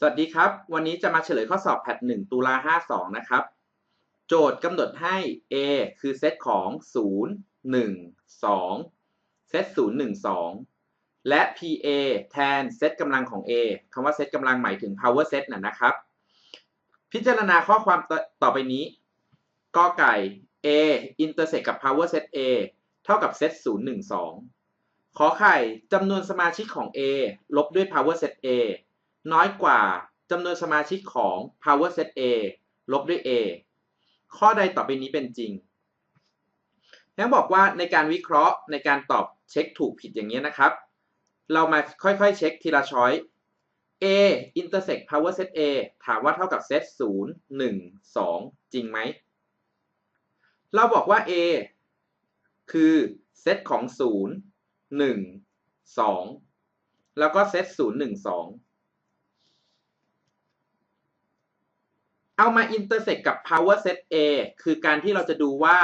สวัสดีครับ วันนี้จะมาเฉลยข้อสอบแพท1ตุลา52 นะครับ โจทย์กำหนดให้ A คือเซตของ 0 1 2 เซต 0 1 2 และ PA แทนเซตกำลังของ A คำว่าเซตกำลังหมายถึง power set น่ะนะครับ พิจารณาข้อความตต่อไปนี้กอไก่ A intersect กับ power set A เท่ากับเซต 0 1 2 ขอไข่จำนวนสมาชิกของ A ลบด้วย power set A น้อยกว่าจำนวนสมาชิกของ power set A ลบด้วย A ข้อใดต่อไปนี้เป็นจริงยังบอกว่าในการวิเคราะห์ในการตอบเช็คถูกผิดอย่างนี้นะครับ เรามาค่อยๆเช็คทีละช้อย A intersect power set A ถามว่าเท่ากับเซต0 1 2 จริงไหม เราบอกว่า A คือเซตของ 0 1 2 แล้วก็เซต0 1 2 เอามา intersect กับ power set A คือการที่เราจะดูว่า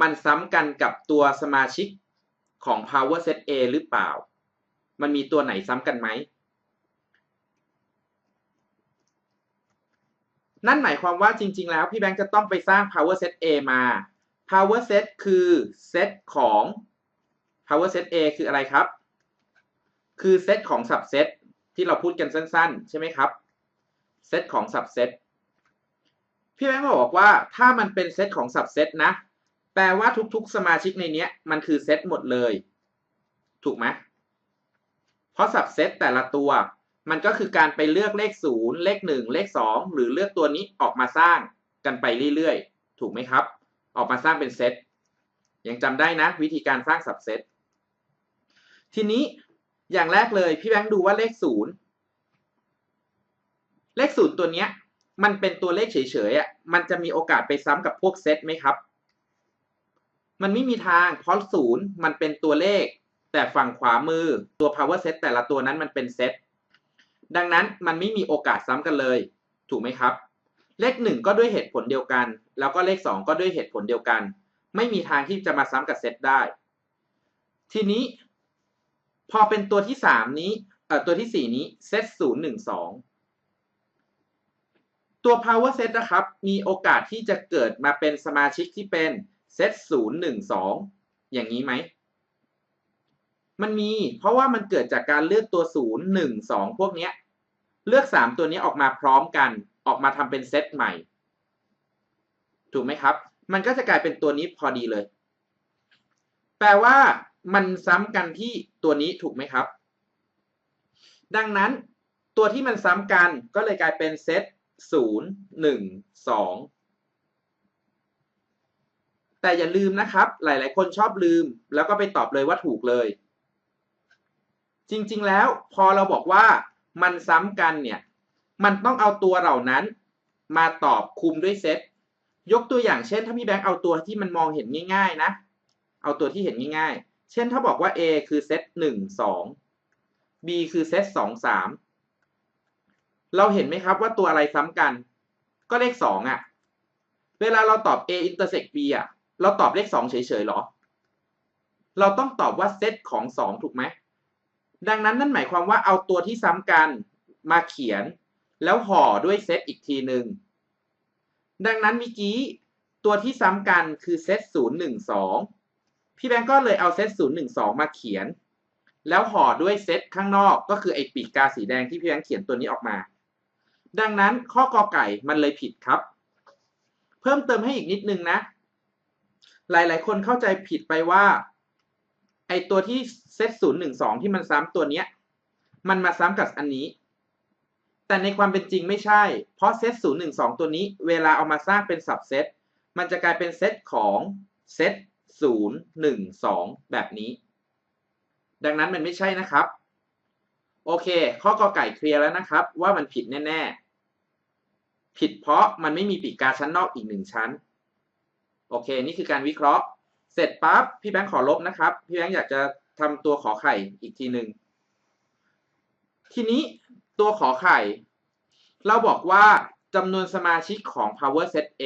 มันซ้ำกันกับตัวสมาชิกของ power set A หรือเปล่า มันมีตัวไหนซ้ำกันไหม นั่นหมายความว่าจริง ๆ แล้วพี่แบงค์จะต้องไปสร้าง power set A มา power set คือเซตของ power set A คืออะไรครับ คือเซตของ subset ที่เราพูดกันสั้น ๆ ใช่ไหมครับ เซตของ subset พี่แบงค์บอกว่าถ้ามันเป็นเซตของสับเซตนะ แปลว่าทุกๆ สมาชิกในนี้มันคือเซตหมดเลย ถูกไหมเพราะสับเซตแต่ละตัว มันก็คือการไปเลือกเลขศูนย์เลขหนึ่งเลขสองหรือเลือกตัวนี้ออกมาสร้างกันไปเรื่อยๆ ถูกไหมครับ ออกมาสร้างเป็นเซตยังจำได้นะ วิธีการสร้างสับเซตทีนี้อย่างแรกเลยพี่แบงค์ดูว่าเลขศูนย์เลขศูนย์ตัวเนี้ย มันเป็นตัวเลขเฉยๆอะมันจะมีโอกาสไปซ้ำกับพวกเซตไหมครับ มันไม่มีทางเพราะศูนย์มันเป็นตัวเลข แต่ฝั่งขวามือตัว power set แต่ละตัวนั้นมันเป็นเซตดังนั้นมันไม่มีโอกาสซ้ำกันเลย ถูกไหมครับ เลขหนึ่งก็ด้วยเหตุผลเดียวกัน แล้วก็เลขสองก็ด้วยเหตุผลเดียวกัน ไม่มีทางที่จะมาซ้ำกับเซตได้ ทีนี้ พอเป็นตัวที่สามนี้เอ่อตัวที่สี่นี้เซตศูนย์หนึ่งสอง ตัว power set นะครับ มีโอกาสที่จะเกิดมาเป็นสมาชิกที่เป็นเซต0 1 2 อย่างนี้ไหม มันมี เพราะว่ามันเกิดจากการเลือกตัว 0 1 2 พวกนี้ เลือก 3 ตัวนี้ออกมาพร้อมกัน ออกมาทำเป็นเซตใหม่ ถูกไหมครับ มันก็จะกลายเป็นตัวนี้พอดีเลย แปลว่ามันซ้ำกันที่ตัวนี้ถูกไหมครับ ดังนั้นตัวที่มันซ้ำกันก็เลยกลายเป็นเซต ศูนย์หนึ่งสองแต่อย่าลืมนะครับ หลาย ๆ คนชอบลืม แล้วก็ไปตอบเลยว่าถูกเลย จริง ๆ แล้วพอเราบอกว่ามันซ้ำกันเนี่ย มันต้องเอาตัวเหล่านั้นมาตอบคุมด้วยเซต ยกตัวอย่างเช่น ถ้าพี่แบงค์เอาตัวที่มันมองเห็นง่าย ๆ นะ เอาตัวที่เห็นง่าย ๆ เช่นถ้าบอกว่า A คือเซตหนึ่งสอง B คือเซตสองสาม เราเห็นไหมครับว่าตัวอะไรซ้ำกัน ก็เลขสองอะ่ะ เวลาเราตอบ a intersect b อะ เราตอบเลขสองเฉยๆหรอ เราต้องตอบว่าเซตของสองถูกไหม ดังนั้นนั่นหมายความว่าเอาตัวที่ซ้ำกันมาเขียน แล้วห่อด้วยเซตอีกทีหนึ่ง ดังนั้นเมื่อกี้ตัวที่ซ้ำกันคือเซตศูนย์หนึ่งสองพี่แบงก์ก็เลยเอาเซตศูนย์หนึ่งสองมาเขียน แล้วห่อด้วยเซตข้างนอกก็คือไอ้ปีกกาสีแดงที่พี่แบงก์เขียนตัวนี้ออกมา ดังนั้นข้อกอไก่มันเลยผิดครับ เพิ่มเติมให้อีกนิดนึงนะ หลายๆ คนเข้าใจผิดไปว่าไอตัวที่เซตศูนย์หนึ่งสองที่มันซ้ำตัวเนี้ย มันมาซ้ำกับอันนี้ แต่ในความเป็นจริงไม่ใช่ เพราะเซตศูนย์หนึ่งสองตัวนี้ เวลาเอามาสร้างเป็นสับเซตมันจะกลายเป็นเซตของเซตศูนย์หนึ่งสองแบบนี้ ดังนั้นมันไม่ใช่นะครับ โอเค ข้อกอไก่เคลียร์แล้วนะครับ ว่ามันผิดแน่ ๆ ผิดเพราะมันไม่มีปีกกาชั้นนอกอีกหนึ่งชั้น โอเค นี่คือการวิเคราะห์ เสร็จปั๊บพี่แบงค์ขอลบนะครับ พี่แบงค์อยากจะทำตัวขอไข่อีกทีหนึ่งทีนี้ตัวขอไข่ เราบอกว่าจำนวนสมาชิกของ power set A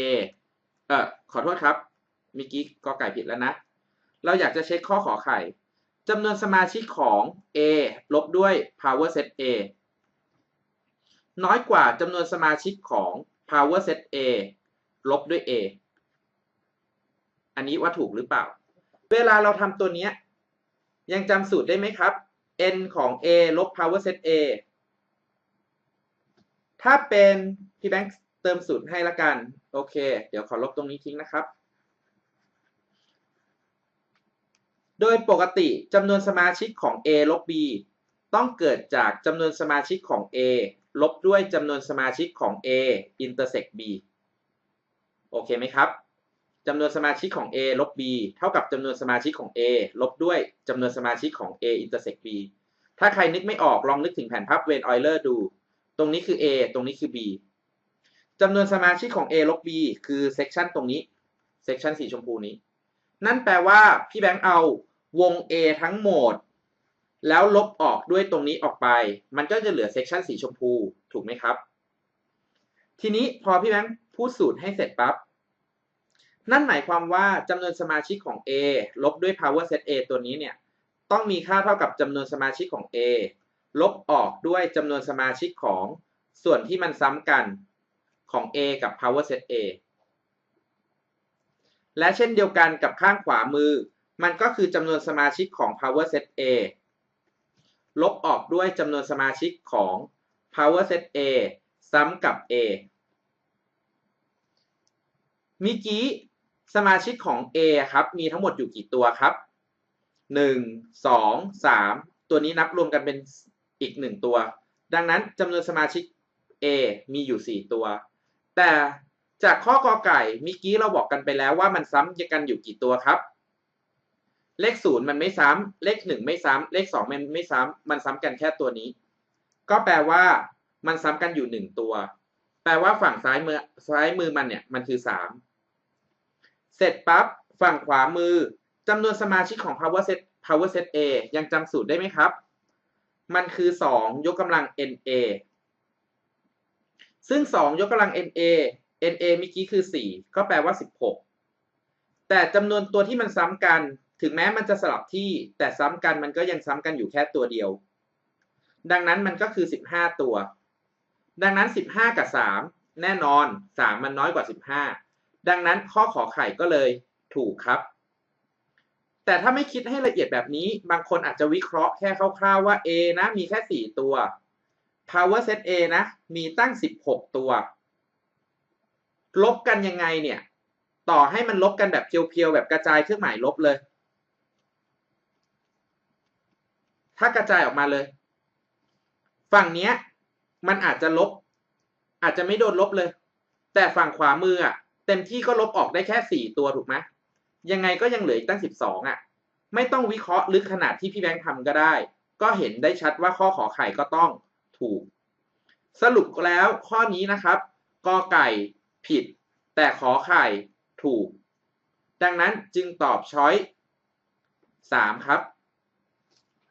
เอ่อขอโทษครับเมื่อกี้ก็ไก่ผิดแล้วนะ เราอยากจะเช็คข้อขอไข่จำนวนสมาชิกของ A ลบด้วย power set A น้อยกว่าจำนวนสมาชิกของ power set A ลบด้วย A อันนี้ว่าถูกหรือเปล่า เวลาเราทำตัวนี้ยังจำสูตรได้ไหมครับ n ของ a ลบ power set a ถ้าเป็นพี่แบงค์เติมสูตรให้ละกัน โอเค เดี๋ยวขอลบตรงนี้ทิ้งนะครับ โดยปกติจำนวนสมาชิกของ a ลบ b ต้องเกิดจากจำนวนสมาชิกของ a ลบด้วยจำนวนสมาชิกของ a intersect b โอเคไหมครับจำนวนสมาชิกของ A ลบ B เท่ากับจำนวนสมาชิกของ A ลบด้วยจำนวนสมาชิกของ A intersect B ถ้าใครนึกไม่ออกลองนึกถึงแผนภาพเวนออยเลอร์ดู ตรงนี้คือ A ตรงนี้คือ B จำนวนสมาชิกของ A ลบ B คือเซกชันตรงนี้ เซกชันสีชมพูนี้ นั่นแปลว่าพี่แบงค์เอาวง A ทั้งหมด แล้วลบออกด้วยตรงนี้ออกไป มันก็จะเหลือเซกชันสีชมพูถูกไหมครับ ทีนี้พอพี่แบงค์พูดสูตรให้เสร็จปั๊บ นั่นหมายความว่าจำนวนสมาชิกของ A ลบด้วย power set A ตัวนี้เนี่ย ต้องมีค่าเท่ากับจำนวนสมาชิกของ A ลบออกด้วยจำนวนสมาชิกของส่วนที่มันซ้ำกันของ A กับ power set A และเช่นเดียวกันกับข้างขวามือ มันก็คือจำนวนสมาชิกของ power set A ลบออกด้วยจำนวนสมาชิกของ power set A ซ้ำกับ A มื่อกี้สมาชิกของ A ครับ มีทั้งหมดอยู่กี่ตัวครับหนึ่งสองสามตัวนี้นับรวมกันเป็นอีกหนึ่งตัว ดังนั้นจำนวนสมาชิก A มีอยู่สี่ตัว แต่จากข้อกอไก่มื่อกี้เราบอกกันไปแล้วว่ามันซ้ำกันอยู่กี่ตัวครับ เลขศูนย์มันไม่ซ้ำเลขหนึ่งไม่ซ้ำเลขสองมันไม่ซ้ำมันซ้ำกันแค่ตัวนี้ ก็แปลว่ามันซ้ำกันอยู่หนึ่งตัว แปลว่าฝั่งซ้ายมือซ้ายมือมันเนี่ยมันคือสามเสร็จปั๊บฝั่งขวามือจำนวนสมาชิกของ power set power set A ยังจำสูตรได้ไหมครับ มันคือ 2 ยกกำลัง NA ซึ่ง 2 ยกกำลัง NA NA เมื่อกี้คือ 4 ก็แปลว่า 16 แต่จำนวนตัวที่มันซ้ำกัน ถึงแม้มันจะสลับที่แต่ซ้ำกันมันก็ยังซ้ำกันอยู่แค่ตัวเดียว ดังนั้นมันก็คือ 15 ตัว ดังนั้น 15 กับ 3 แน่นอน 3 มันน้อยกว่า 15 ดังนั้นข้อขอไข่ก็เลยถูกครับ แต่ถ้าไม่คิดให้ละเอียดแบบนี้ บางคนอาจจะวิเคราะห์แค่คร่าวๆว่า A นะมีแค่ 4 ตัว power set A นะ มีตั้ง 16 ตัว ลบกันยังไงเนี่ย ต่อให้มันลบกันแบบเพียวๆแบบกระจายเครื่องหมายลบเลย ถ้ากระจายออกมาเลย ฝั่งเนี้ยมันอาจจะลบ อาจจะไม่โดนลบเลย แต่ฝั่งขวามืออะเต็มที่ก็ลบออกได้แค่สี่ตัวถูกไหมยังไงก็ยังเหลืออีกตั้งสิบสองอะ ไม่ต้องวิเคราะห์ลึกขนาดที่พี่แบงค์ทำก็ได้ ก็เห็นได้ชัดว่าข้อขอไข่ก็ต้องถูก สรุปแล้วข้อนี้นะครับกอไก่ผิด แต่ขอไข่ถูก ดังนั้นจึงตอบช้อยสามครับ